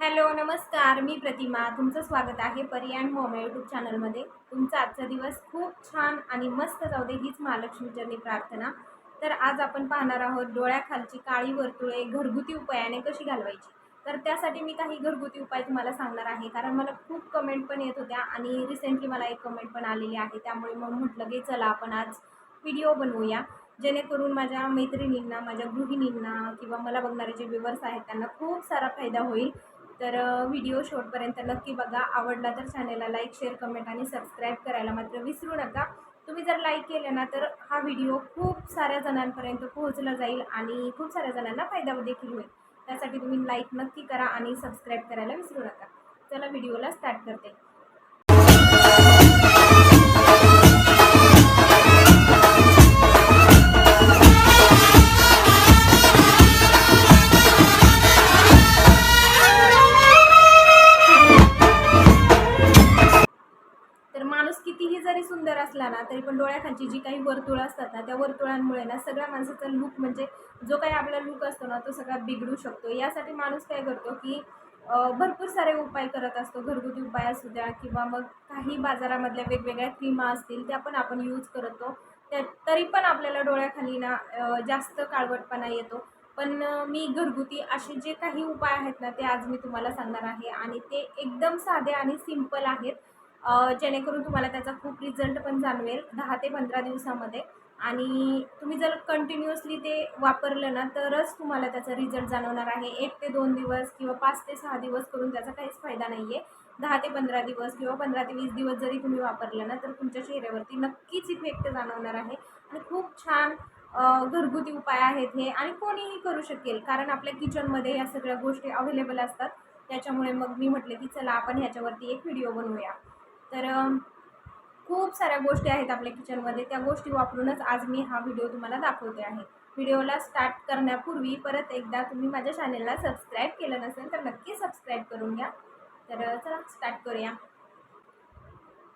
Hello नमस्कार मी प्रतिमा. तुमचं स्वागत आहे परी अँड मोमे यूट्यूब चॅनलमध्ये. तुमचा आजचा दिवस खूप छान आणि मस्त जाऊ दे हीच महालक्ष्मीचरणी प्रार्थना. तर आज आपण पाहणार आहोत डोळ्याखालची काळी वर्तुळे घरगुती उपायाने कशी घालवायची? तर त्यासाठी मी काही घरगुती उपाय तुम्हाला सांगणार आहे कारण मला खूप कमेंट पण येत होत्या आणि रिसेंटली मला एक कमेंट पण आलेली आहे त्यामुळे मग म्हटलं की चला आपण आज व्हिडिओ बनवूया. जेणेकरून माझ्या मैत्रिणींना माझ्या गृहिणींना किंवा मला बघणारे जे व्ह्युअर्स आहेत त्यांना खूप सारा फायदा होईल. तर व्हिडिओ शेवटपर्यंत नक्की बघा. आवडला तर चॅनलला लाईक शेअर कमेंट आणि सबस्क्राईब करायला मात्र विसरू नका. तुम्ही जर लाईक केलं ना तर हा व्हिडिओ खूप साऱ्या जणांपर्यंत पोहोचला जाईल आणि खूप साऱ्या जणांना फायदा देखील होईल. त्यासाठी तुम्ही लाईक नक्की करा आणि सबस्क्राईब करायला विसरू नका. चला व्हिडिओला स्टार्ट करते. सुंदर असला ना तरी पण डोळ्याखालची जी काही वर्तुळं असतात ना त्या वर्तुळांमुळे ना सगळ्या माणसाचा लूक म्हणजे जो काही आपला लूक असतो ना तो सगळा बिघडू शकतो. यासाठी माणूस काय करतो की भरपूर सारे उपाय करत असतो. घरगुती उपाय असू द्या किंवा मग काही बाजारामधल्या वेगवेगळ्या क्रीमा असतील त्या पण आपण यूज करतो. त्या तरी पण आपल्याला डोळ्याखाली ना जास्त काळवटपणा येतो. पण मी घरगुती असे जे काही उपाय आहेत ना ते आज मी तुम्हाला सांगणार आहे. आणि ते एकदम साधे आणि सिंपल आहेत. जेणेकरून तुम्हाला त्याचा खूप रिझल्ट पण जाणवेल दहा ते पंधरा दिवसामध्ये. आणि तुम्ही जर कंटिन्युअसली ते वापरलं ना तरच तुम्हाला त्याचा रिझल्ट जाणवणार आहे. एक ते दोन दिवस किंवा पाच ते सहा दिवस करून त्याचा काहीच फायदा नाही आहे दहा ते पंधरा दिवस किंवा पंधरा ते वीस दिवस जरी तुम्ही वापरलं ना तर तुमच्या चेहऱ्यावरती नक्कीच इफेक्ट जाणवणार आहे. आणि खूप छान घरगुती उपाय आहेत हे. आणि कोणीही करू शकेल कारण आपल्या किचनमध्ये या सगळ्या गोष्टी अवेलेबल असतात. त्याच्यामुळे मग मी म्हटले की चला आपण ह्याच्यावरती एक व्हिडिओ बनवूया. तर खूप साऱ्या गोष्टी आहेत आपल्या किचनमध्ये. त्या गोष्टी वापरूनच आज मी हा व्हिडिओ तुम्हाला दाखवते आहे. व्हिडिओला स्टार्ट करण्यापूर्वी परत एकदा तुम्ही माझ्या चॅनलला सबस्क्राईब केलं नसेल तर नक्की सबस्क्राईब करून घ्या. तर चला स्टार्ट करूया.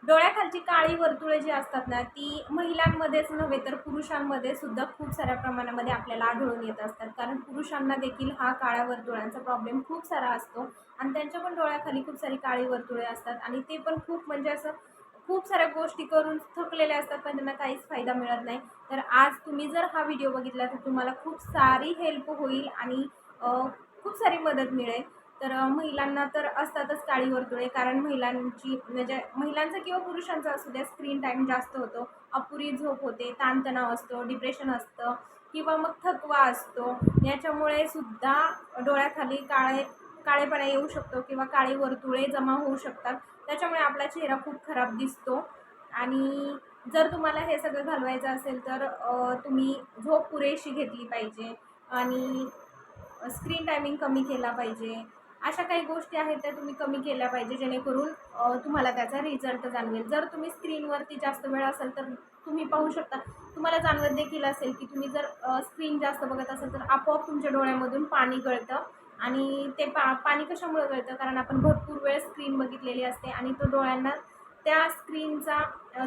डोळ्याखालची काळी वर्तुळे जी असतात ना ती महिलांमध्येच नव्हे तर पुरुषांमध्ये सुद्धा खूप साऱ्या प्रमाणामध्ये आपल्याला आढळून येत असतात. कारण पुरुषांना देखील हा काळ्या वर्तुळांचा प्रॉब्लेम खूप सारा असतो आणि त्यांच्या पण डोळ्याखाली खूप सारी काळी वर्तुळे असतात आणि ते पण खूप म्हणजे असं खूप साऱ्या गोष्टी करून थकलेले असतात पण त्यांना काहीच फायदा मिळत नाही. तर आज तुम्ही जर हा व्हिडिओ बघितला तर तुम्हाला खूप सारी हेल्प होईल आणि खूप सारी मदत मिळेल. तर महिलांना तर असतातच काळी वर्तुळे कारण महिलांची म्हणजे महिलांचं किंवा पुरुषांचं असू द्या स्क्रीन टाईम जास्त होतो. अपुरी झोप होते ताणतणाव असतो डिप्रेशन असतं किंवा मग थकवा असतो. याच्यामुळे सुद्धा डोळ्याखाली काळे काळेपणा येऊ शकतो किंवा काळी वर्तुळे जमा होऊ शकतात. त्याच्यामुळे आपला चेहरा खूप खराब दिसतो. आणि जर तुम्हाला हे सगळं घालवायचं असेल तर तुम्ही झोप पुरेशी घेतली पाहिजे. आणि स्क्रीन टायमिंग कमी केला पाहिजे. अशा काही गोष्टी आहेत त्या तुम्ही कमी केल्या पाहिजे जेणेकरून तुम्हाला त्याचा रिझल्ट जाणवेल. जर तुम्ही स्क्रीनवरती जास्त वेळ असेल तर तुम्ही पाहू शकता. तुम्हाला जाणवत देखील असेल की तुम्ही जर स्क्रीन जास्त बघत असाल तर आपोआप तुमच्या डोळ्यामधून पाणी गळतं आणि ते पा पाणी कशामुळे गळतं? कारण आपण भरपूर वेळ स्क्रीन बघितलेली असते आणि तो डोळ्यांना त्या स्क्रीनचा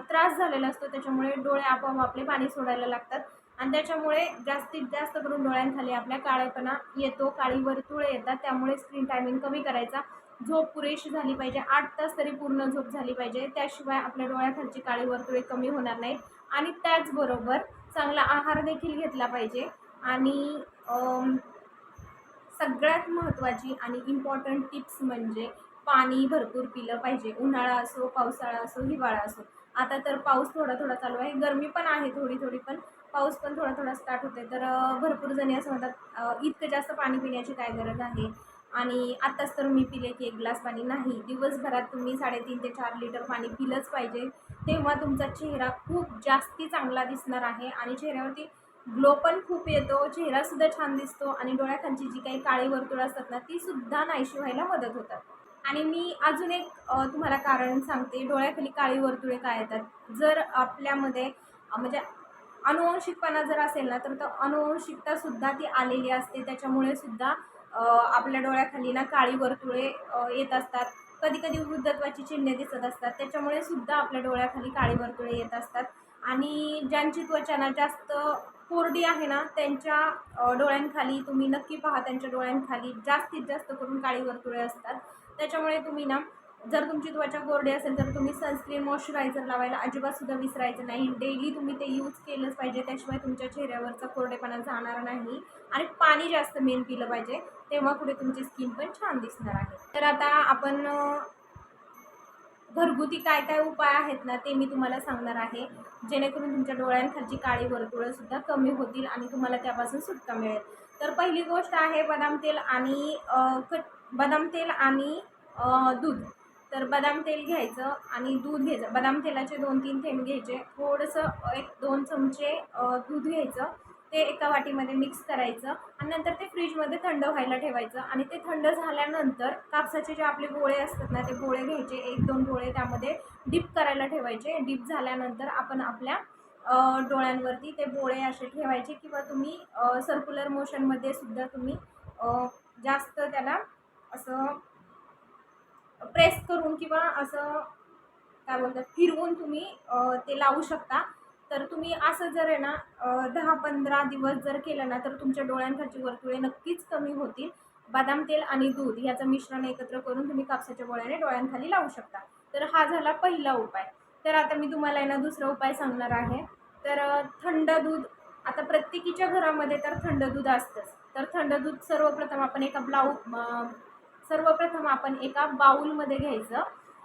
त्रास झालेला असतो. त्याच्यामुळे डोळे आपोआप आपले पाणी सोडायला लागतात. आणि त्याच्यामुळे जास्तीत जास्त करून डोळ्यांखाली आपल्या काळेपणा येतो काळी वर्तुळे येतात त्यामुळे स्क्रीन टायमिंग कमी करायचा. झोप पुरेशी झाली पाहिजे आठ तास तरी पूर्ण झोप झाली पाहिजे त्याशिवाय आपल्या डोळ्याखालची काळी वर्तुळे कमी होणार नाहीत. आणि त्याचबरोबर चांगला आहार देखील घेतला पाहिजे. आणि सगळ्यात महत्त्वाची आणि इम्पॉर्टंट टिप्स म्हणजे पाणी भरपूर पिलं पाहिजे. उन्हाळा असो पावसाळा असो हिवाळा असो. आता तर पाऊस थोडा थोडा चालू आहे. गरमी पण आहे थोडी थोडी पण. पाऊस पण थोडा थोडा स्टार्ट होते तर भरपूर जणी असं म्हणतात इतकं जास्त पाणी पिण्याची काय गरज आहे? आणि आत्ताच तर मी पिले की एक ग्लास पाणी नाही. दिवसभरात तुम्ही साडेतीन ते चार लिटर पाणी पिलंच पाहिजे. तेव्हा तुमचा चेहरा खूप जास्ती चांगला दिसणार आहे आणि चेहऱ्यावरती ग्लो पण खूप येतो. चेहरासुद्धा छान दिसतो आणि डोळ्याखालची जी काही काळी वर्तुळ असतात ना ती सुद्धा नाहीशी व्हायला मदत होतात. आणि मी अजून एक तुम्हाला कारण सांगते. डोळ्याखाली काळी वर्तुळे काय येतात? जर आपल्यामध्ये म्हणजे अनुवंशिकपणा जर असेल ना तर तो अनुवंशिकतासुद्धा ती आलेली असते. त्याच्यामुळे सुद्धा आपल्या डोळ्याखाली ना काळी वर्तुळे येत असतात. कधी कधी वृद्धत्वाची चिन्हे दिसत असतात. त्याच्यामुळे सुद्धा आपल्या डोळ्याखाली काळी वर्तुळे येत असतात. आणि ज्यांची त्वचा ना जास्त कोरडी आहे ना त्यांच्या डोळ्यांखाली तुम्ही नक्की पहा त्यांच्या डोळ्यांखाली जास्तीत जास्त करून काळी वर्तुळे असतात. त्याच्यामुळे तुम्ही ना जर तुमची त्वचा कोरडी असेल तर तुम्ही सनस्क्रीन मॉइश्चरायझर लावायला अजिबातसुद्धा विसरायचं नाही. डेली तुम्ही ते यूज केलंच पाहिजे. त्याशिवाय तुमच्या चेहऱ्यावरचा कोरडेपणा जाणार नाही. आणि पाणी जास्त मेन पिलं पाहिजे. तेव्हा पुढे तुमची स्किन पण छान दिसणार आहे. तर आता आपण घरगुती काय काय उपाय आहेत ना ते मी तुम्हाला सांगणार आहे. जेणेकरून तुमच्या डोळ्यांखालची काळी वर्तुळंसुद्धा कमी होतील आणि तुम्हाला त्यापासून सुटका मिळेल. तर पहिली गोष्ट आहे बदाम तेल आणि कट बदाम तेल आणि दूध. तर बदाम तेल घ्यायचं आणि दूध घ्यायचं. बदाम तेलाचे दोन तीन थेंब घ्यायचे. थोडंसं एक दोन चमचे दूध घ्यायचं. ते एका वाटीमध्ये मिक्स करायचं आणि नंतर ते फ्रीजमध्ये थंड व्हायला ठेवायचं आणि ते थंड झाल्यानंतर कापसाचे जे आपले गोळे असतात ना ते गोळे घ्यायचे. एक दोन गोळे त्यामध्ये डिप करायला ठेवायचे. डिप झाल्यानंतर आपण आपल्या डोळ्यांवरती ते गोळे असे ठेवायचे किंवा तुम्ही सर्क्युलर मोशनमध्ये सुद्धा तुम्ही जास्त त्याला असं प्रेस करून किंवा असं काय बोलतात फिरवून तुम्ही ते लावू शकता. तर तुम्ही असं जर आहे ना दहा पंधरा दिवस जर केलं ना तर तुमच्या डोळ्यांखाची वर्तुळे नक्कीच कमी होतील. बदाम तेल आणि दूध याचं मिश्रण एकत्र करून तुम्ही कापसाच्या गोळ्याने डोळ्यांखाली लावू शकता. तर हा झाला पहिला उपाय. तर आता मी तुम्हाला आहे ना दुसरा उपाय सांगणार आहे. तर थंड दूध आता प्रत्येकीच्या घरामध्ये तर थंड दूध असतंच. तर थंड दूध सर्वप्रथम आपण एका ब्लाऊ सर्वप्रथम आपण एका बाऊलमध्ये घ्यायचं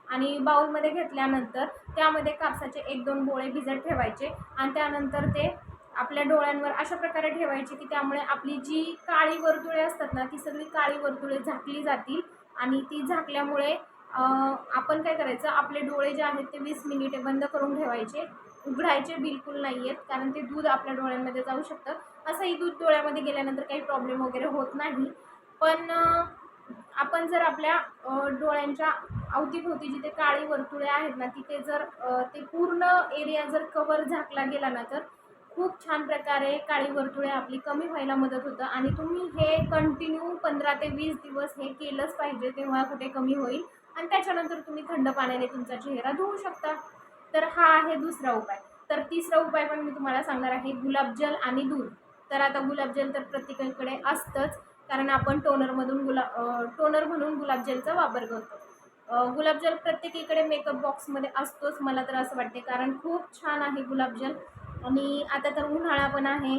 आणि बाऊलमध्ये घेतल्यानंतर त्यामध्ये कापसाचे एक दोन गोळे भिजत ठेवायचे आणि त्यानंतर ते आपल्या डोळ्यांवर अशा प्रकारे ठेवायचे की त्यामुळे आपली जी काळी वर्तुळे असतात ना ती सगळी काळी वर्तुळे झाकली जातील आणि ती झाकल्यामुळे आपण काय करायचं आपले डोळे जे आहेत ते वीस मिनिटे बंद करून ठेवायचे. उघडायचे बिलकुल नाही आहेत कारण ते दूध आपल्या डोळ्यांमध्ये जाऊ शकतं. असंही दूध डोळ्यामध्ये गेल्यानंतर काही प्रॉब्लेम वगैरे होत नाही. पण आपण जर आपल्या डोळ्यांच्या अवतीभोवती जिथे काळी वर्तुळे आहेत ना तिथे जर ते पूर्ण एरिया जर कवर झाकला गेला ना तर खूप छान प्रकारे काळी वर्तुळे आपली कमी व्हायला मदत होतं. आणि तुम्ही हे कंटिन्यू पंधरा ते वीस दिवस हे केलंच पाहिजे तेव्हा कुठे कमी होईल. आणि त्याच्यानंतर तुम्ही थंड पाण्याने तुमचा चेहरा धुवू शकता. तर हा आहे दुसरा उपाय. तर तिसरा उपाय पण मी तुम्हाला सांगणार आहे गुलाबजल आणि दूध. तर आता गुलाबजल तर प्रत्येकाकडे असतंच. कारण आपण टोनरमधून गुला टोनर म्हणून गुलाबजलचा वापर करतो. गुलाबजल प्रत्येकीकडे मेकअप बॉक्समध्ये असतोच मला तर असं वाटते. कारण खूप छान आहे गुलाबजल आणि आता तर उन्हाळा पण आहे.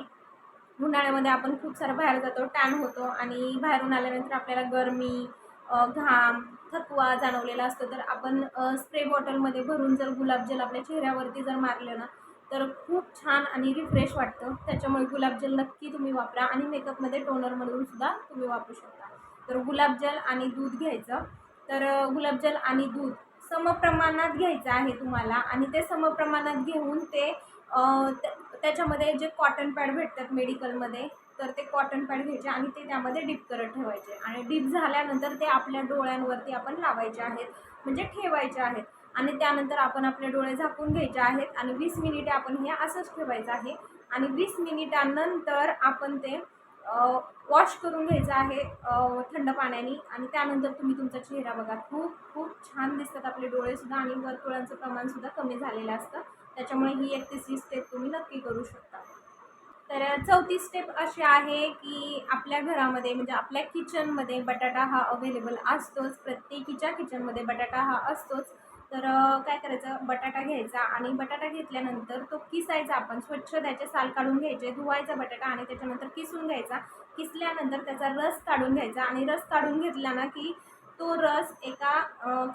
उन्हाळ्यामध्ये आपण खूप सारं बाहेर जातो टॅन होतो. आणि बाहेरून आल्यानंतर आपल्याला गरमी घाम थकवा जाणवलेला असतो. तर आपण स्प्रे बॉटलमध्ये भरून जर गुलाबजल आपल्या चेहऱ्यावरती जर मारलं ना तर खूप छान आणि रिफ्रेश वाटतं. त्याच्यामुळे गुलाबजल नक्की तुम्ही वापरा आणि मेकअपमध्ये टोनरमधून सुद्धा तुम्ही वापरू शकता. तर गुलाबजल आणि दूध घ्यायचं. तर गुलाबजल आणि दूध समप्रमाणात घ्यायचं आहे तुम्हाला आणि ते समप्रमाणात घेऊन ते त्याच्यामध्ये जे कॉटन पॅड भेटतात मेडिकलमध्ये तर ते कॉटन पॅड घ्यायचे आणि ते त्यामध्ये डीप करत ठेवायचे. आणि डीप झाल्यानंतर ते आपल्या डोळ्यांवरती आपण लावायचे आहेत. म्हणजे ठेवायचे आहेत. आणि त्यानंतर आपण आपले डोळे झाकून घ्यायचे आहेत आणि वीस मिनिटे आपण हे असंच ठेवायचं आहे. आणि वीस मिनिटानंतर आपण ते वॉश करून घ्यायचं आहे थंड पाण्याने. आणि त्यानंतर तुम्ही तुमचा चेहरा बघा खूप खूप छान दिसतात आपले डोळेसुद्धा आणि वर्तुळांचं प्रमाणसुद्धा कमी झालेलं असतं. त्याच्यामुळे ही एक तिसरी स्टेप तुम्ही नक्की करू शकता. तर चौथी स्टेप अशी आहे की आपल्या घरामध्ये म्हणजे आपल्या किचनमध्ये बटाटा हा अवेलेबल असतोच. प्रत्येकीच्या किचनमध्ये बटाटा हा असतोच. तर काय करायचं? बटाटा घ्यायचा आणि बटाटा घेतल्यानंतर तो किसायचा आपण. स्वच्छ त्याचे साल काढून घ्यायचे धुवायचा बटाटा आणि त्याच्यानंतर किसून घ्यायचा. किसल्यानंतर त्याचा रस काढून घ्यायचा आणि रस काढून घेतला ना की तो रस एका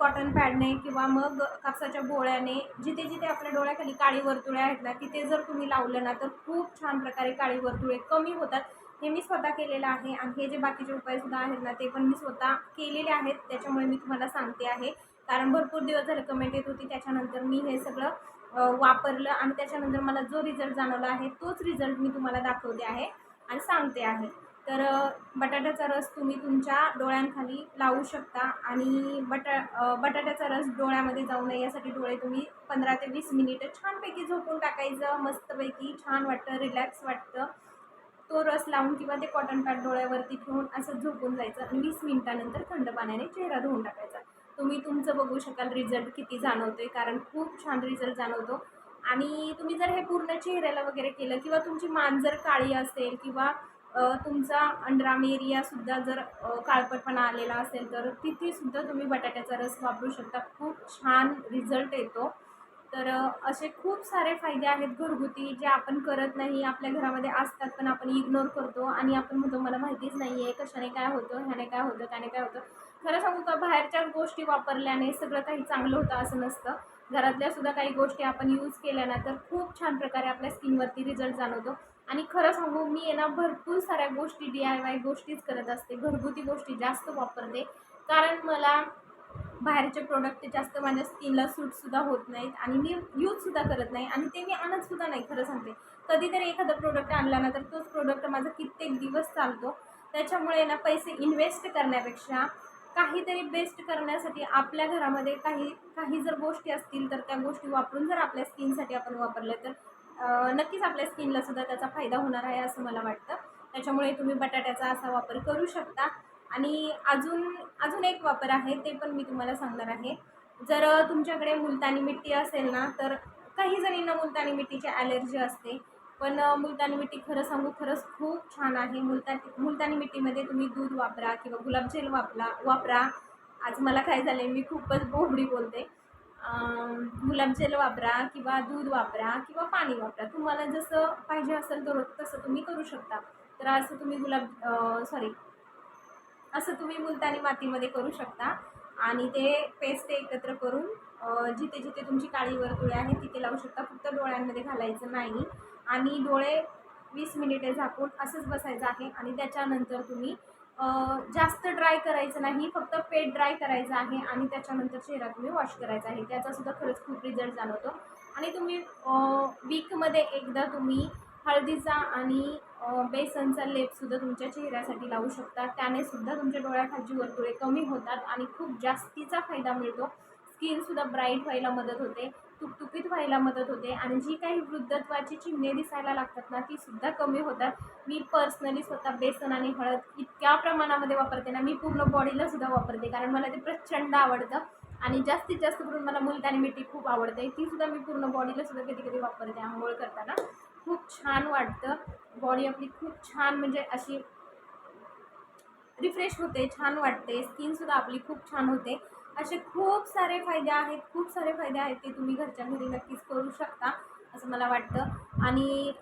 कॉटन पॅडने किंवा मग कापसाच्या गोळ्याने जिथे जिथे आपल्या डोळ्याखाली काळी वर्तुळे आहेत ना तिथे जर तुम्ही लावलं ना तर खूप छान प्रकारे काळी वर्तुळे कमी होतात. हे मी स्वतः केलेलं आहे आणि हे जे बाकीचे उपायसुद्धा आहेत ना ते पण मी स्वतः केलेले आहेत. त्याच्यामुळे मी तुम्हाला सांगते आहे. कारण भरपूर दिवस झाले कमेंट येत होती. त्याच्यानंतर मी हे सगळं वापरलं आणि त्याच्यानंतर मला जो रिझल्ट जाणवला आहे तोच रिझल्ट मी तुम्हाला दाखवते आहे आणि सांगते आहे. तर बटाट्याचा रस तुम्ही तुमच्या डोळ्यांखाली लावू शकता आणि बटा बटाट्याचा रस डोळ्यामध्ये जाऊ नये. यासाठी डोळे तुम्ही पंधरा ते वीस मिनिटं छानपैकी झोपून टाकायचं. मस्तपैकी छान वाटतं रिलॅक्स वाटतं. तो रस लावून किंवा ते कॉटन पॅड डोळ्यावरती ठेवून असं झोपून जायचं आणि वीस मिनिटानंतर थंड पाण्याने चेहरा धुवून टाकायचा. तुम्ही तुमचं बघू शकाल रिझल्ट किती जाणवतो आहे कारण खूप छान रिझल्ट जाणवतो. आणि तुम्ही जर हे पूर्ण चेहऱ्याला वगैरे केलं किंवा तुमची मान जर काळी असेल किंवा तुमचा अंडराम एरियासुद्धा जर काळपटपणा आलेला असेल तर तिथेसुद्धा तुम्ही बटाट्याचा रस वापरू शकता. खूप छान रिझल्ट येतो. तर असे खूप सारे फायदे आहेत घरगुती जे आपण करत नाही आपल्या घरामध्ये असतात पण आपण इग्नोर करतो आणि आपण म्हणतो मला माहितीच नाही आहे कशाने काय होतं ह्याने काय होतं त्याने काय होतं. खरं सांगू का बाहेरच्या गोष्टी वापरल्याने सगळं काही चांगलं होतं असं नसतं. घरातल्या सुद्धा काही गोष्टी आपण यूज केल्या ना तर खूप छान प्रकारे आपल्या स्किनवरती रिझल्ट जाणवतो. आणि खरं सांगू मी आहे ना भरपूर साऱ्या गोष्टी डी आय वाय गोष्टीच करत असते. घरगुती गोष्टी जास्त वापरते. कारण मला बाहेरचे प्रोडक्ट जास्त माझ्या स्किनला सूटसुद्धा होत नाहीत आणि मी यूजसुद्धा करत नाही आणि ते मी आणतसुद्धा नाही खरं सांगते. कधीतरी एखादा प्रोडक्ट आणला ना तर तोच प्रोडक्ट माझा कित्येक दिवस चालतो. त्याच्यामुळे ना पैसे इन्व्हेस्ट करण्यापेक्षा काहीतरी बेस्ट करण्यासाठी आपल्या घरामध्ये काही काही जर गोष्टी असतील तर त्या गोष्टी वापरून जर आपल्या स्किनसाठी आपण वापरल्या तर नक्कीच आपल्या स्किनला सुद्धा त्याचा फायदा होणार आहे असं मला वाटतं. त्याच्यामुळे तुम्ही बटाट्याचा असा वापर करू शकता. आणि अजून अजून एक वापर आहे ते पण मी तुम्हाला सांगणार आहे. जर तुमच्याकडे मुलतानी मिट्टी असेल ना तर काही जणींना मुलतानी मिट्टीची ॲलर्जी असते. पण मुलतानी मिट्टी खरं सांगू खरंच खूप छान आहे. मुलतानी मुलतानी मिट्टीमध्ये तुम्ही दूध वापरा किंवा गुलाबजेल वापरा वापरा. आज मला काय झालं आहे मी खूपच बोबडी बोलते. गुलाबजेल वापरा किंवा दूध वापरा किंवा पाणी वापरा. तुम्हाला जसं पाहिजे असेल तर तसं तुम्ही करू शकता. तर असं तुम्ही गुलाब सॉरी असं तुम्ही मुलतानी मातीमध्ये करू शकता. आणि ते पेस्ट एकत्र करून जिथे जिथे तुमची काळी वर्तुळे आहेत तिथे लावू शकता. फक्त डोळ्यांमध्ये घालायचं नाही. आणि डोळे वीस मिनिटे झाकून असंच बसायचं आहे आणि त्याच्यानंतर तुम्ही जास्त ड्राय करायचं नाही फक्त पेट ड्राय करायचं आहे आणि त्याच्यानंतर चेहरा तुम्ही वॉश करायचा आहे. त्याचासुद्धा खरंच खूप रिझल्ट जाणवतो. आणि तुम्ही वीकमध्ये एकदा तुम्ही हळदीचा आणि बेसनचा लेपसुद्धा तुमच्या चेहऱ्यासाठी लावू शकता. त्याने सुद्धा तुमच्या डोळ्याखालची वर्तुळे कमी होतात आणि खूप जास्तीचा फायदा मिळतो. स्किनसुद्धा ब्राईट व्हायला मदत होते. तुकतुकीत व्हायला मदत होते. आणि जी काही वृद्धत्वाची चिन्हे दिसायला लागतात ना ती सुद्धा कमी होतात. मी पर्सनली स्वतः बेसन आणि हळद इतक्या प्रमाणामध्ये वापरते ना मी पूर्ण बॉडीला सुद्धा वापरते. कारण मला ते प्रचंड आवडतं. आणि जास्तीत जास्त करून मला मुलतानी मिठी खूप आवडते. ती सुद्धा मी पूर्ण बॉडीला सुद्धा कधी कधी वापरते. आंघोळ करताना खूप छान वाटतं. बॉडी आपली खूप छान म्हणजे अशी रिफ्रेश होते छान वाटते. स्किनसुद्धा आपली खूप छान होते. असे खूप सारे फायदे आहेत खूप सारे फायदे आहेत ते तुम्ही घरच्या घरी नक्कीच करू शकता असं मला वाटतं. आणि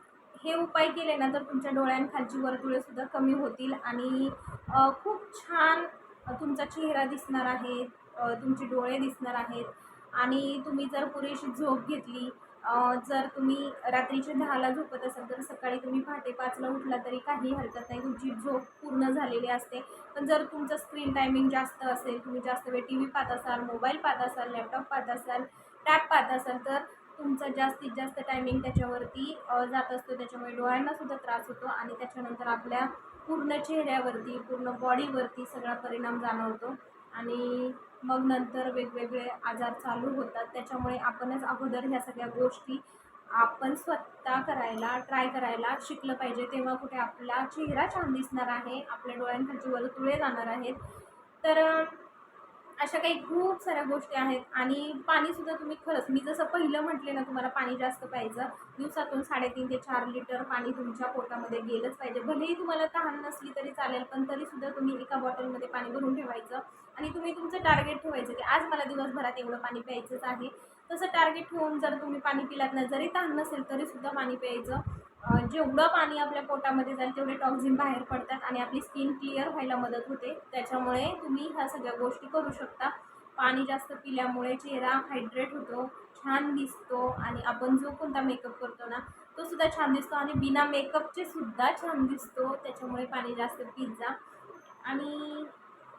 हे उपाय केले ना तर तुमच्या डोळ्यांखालची वर्तुळेसुद्धा कमी होतील आणि खूप छान तुमचा चेहरा दिसणार आहे तुमचे डोळे दिसणार आहेत. आणि तुम्ही जर पुरेशी झोप घेतली जर तुम्ही रात्रीचे दहाला झोपत असाल तर सकाळी तुम्ही पहाटे पाचला उठला तरी काही हरकत नाही. तुमची झोप पूर्ण झालेली असते. पण जर तुमचं स्क्रीन टायमिंग जास्त असेल तुम्ही जास्त वेळ टी व्ही पाहत असाल मोबाईल पाहत असाल लॅपटॉप पाहत असाल टॅब पाहत असाल तर तुमचा जास्तीत जास्त टायमिंग त्याच्यावरती जात असतो. त्याच्यामुळे डोळ्यांनासुद्धा त्रास होतो आणि त्याच्यानंतर आपल्या पूर्ण चेहऱ्यावरती पूर्ण बॉडीवरती सगळा परिणाम जाणवतो. आणि मग नंतर वेगवेगळे आजार चालू होतात. त्याच्यामुळे आपणच अगोदर ह्या सगळ्या गोष्टी आपण स्वतः करायला ट्राय करायला शिकलं पाहिजे. तेव्हा कुठे आपला चेहरा छान दिसणार आहे आपल्या डोळ्यांखालची वर्तुळे जाणार आहेत. तर अशा काही खूप साऱ्या गोष्टी आहेत. आणि पाणीसुद्धा तुम्ही खरंच मी जसं पहिलं म्हटले ना तुम्हाला पाणी जास्त प्यायचं. दिवसातून साडेतीन ते चार लिटर पाणी तुमच्या पोटामध्ये गेलंच पाहिजे. भलेही तुम्हाला तहान नसली तरी चालेल पण तरीसुद्धा तुम्ही एका बॉटलमध्ये पाणी भरून ठेवायचं. आणि तुम्ही तुमचं टार्गेट ठेवायचं की आज मला दिवसभरात एवढं पाणी प्यायचंच आहे. तसं टार्गेट ठेवून जर तुम्ही पाणी पिलात ना जरी तहान नसेल तरीसुद्धा पाणी प्यायचं. जेवढं पाणी आपल्या पोटामध्ये जाईल तेवढे टॉक्झिन बाहेर पडतात आणि आपली स्किन क्लिअर व्हायला मदत होते. त्याच्यामुळे तुम्ही ह्या सगळ्या गोष्टी करू शकता. पाणी जास्त पिल्यामुळे चेहरा हायड्रेट होतो छान दिसतो आणि आपण जो कोणता मेकअप करतो ना तो सुद्धा छान दिसतो आणि बिना मेकअपचे सुद्धा छान दिसतो. त्याच्यामुळे पाणी जास्त पित जा. आणि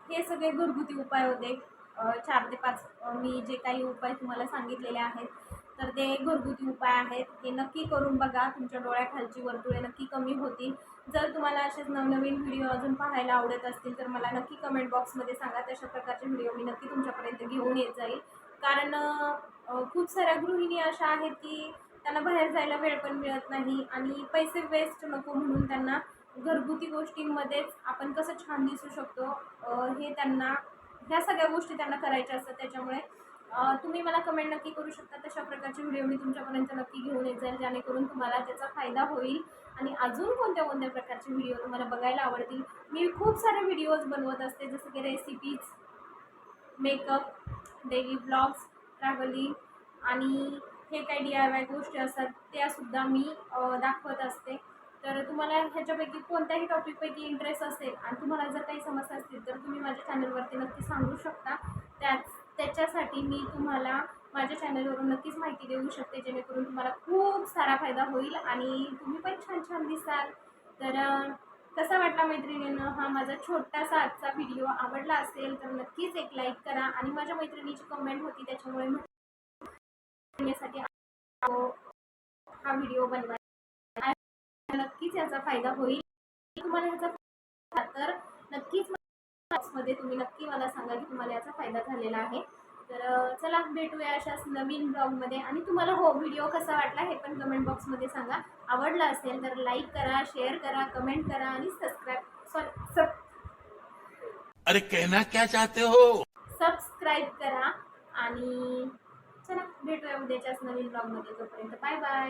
हे सगळे घरगुती उपाय होते. चार ते पाच मी जे काही उपाय तुम्हाला सांगितलेले आहेत तर ते घरगुती उपाय आहेत. ते नक्की करून बघा. तुमच्या डोळ्याखालची वर्तुळे नक्की कमी होतील. जर तुम्हाला असेच नवनवीन व्हिडिओ अजून पाहायला आवडत असतील तर मला नक्की कमेंट बॉक्समध्ये सांगा. तशा प्रकारचे व्हिडिओ मी नक्की तुमच्यापर्यंत घेऊन येत जाईल. कारण खूप साऱ्या गृहिणी अशा आहेत की त्यांना बाहेर जायला वेळ पण मिळत नाही आणि पैसे वेस्ट नको म्हणून त्यांना घरगुती गोष्टींमध्येच आपण कसं छान दिसू शकतो हे त्यांना ह्या सगळ्या गोष्टी त्यांना करायच्या असतात. त्याच्यामुळे तुम्ही मला कमेंट नक्की करू शकता. तशा प्रकारचे व्हिडिओ मी तुमच्यापर्यंत नक्की घेऊन येत जाईल जेणेकरून तुम्हाला त्याचा फायदा होईल. आणि अजून कोणत्या कोणत्या प्रकारचे व्हिडिओ तुम्हाला बघायला आवडतील मी खूप सारे व्हिडिओज बनवत असते जसं की recipes makeup daily blogs travelling आणि हे काही डी आय वाय गोष्टी असतात त्यासुद्धा मी दाखवत असते. तर तुम्हाला ह्याच्यापैकी कोणत्याही टॉपिकपैकी इंटरेस्ट असेल आणि तुम्हाला जर काही समस्या असतील तर तुम्ही माझ्या चॅनलवरती नक्की सांगू शकता. त्याच त्याच्यासाठी मी तुम्हाला माझ्या चॅनलवरून नक्कीच माहिती देऊ शकते जेणेकरून तुम्हाला खूप सारा फायदा होईल आणि तुम्ही पण छान छान दिसाल. तर कसा वाटला मैत्रिणीनं हा माझा छोटासा आजचा व्हिडिओ? आवडला असेल तर नक्कीच एक लाईक करा आणि माझ्या मैत्रिणीची कमेंट होती त्याच्यामुळे मी हा व्हिडिओ बनवा नक्कीच याचा फायदा होईल. तुम्हाला ह्याचा तर नक्कीच मध्ये तुम्ही नक्की मला सांगा की तुम्हाला याचा फायदा झालेला आहे. तर चला भेटूया अशाच नवीन ब्लॉगमध्ये आणि तुम्हाला हो व्हिडिओ कसा वाटला हे पण कमेंट बॉक्समध्ये सांगा. आवडला असेल तर लाईक करा शेअर करा कमेंट करा आणि सबस्क्राईब सॉरी सब अरे कहना क्या चाहते हो? सबस्क्राईब करा. आणि चला भेटूया उद्याच्याच नवीन ब्लॉगमध्ये तोपर्यंत बाय बाय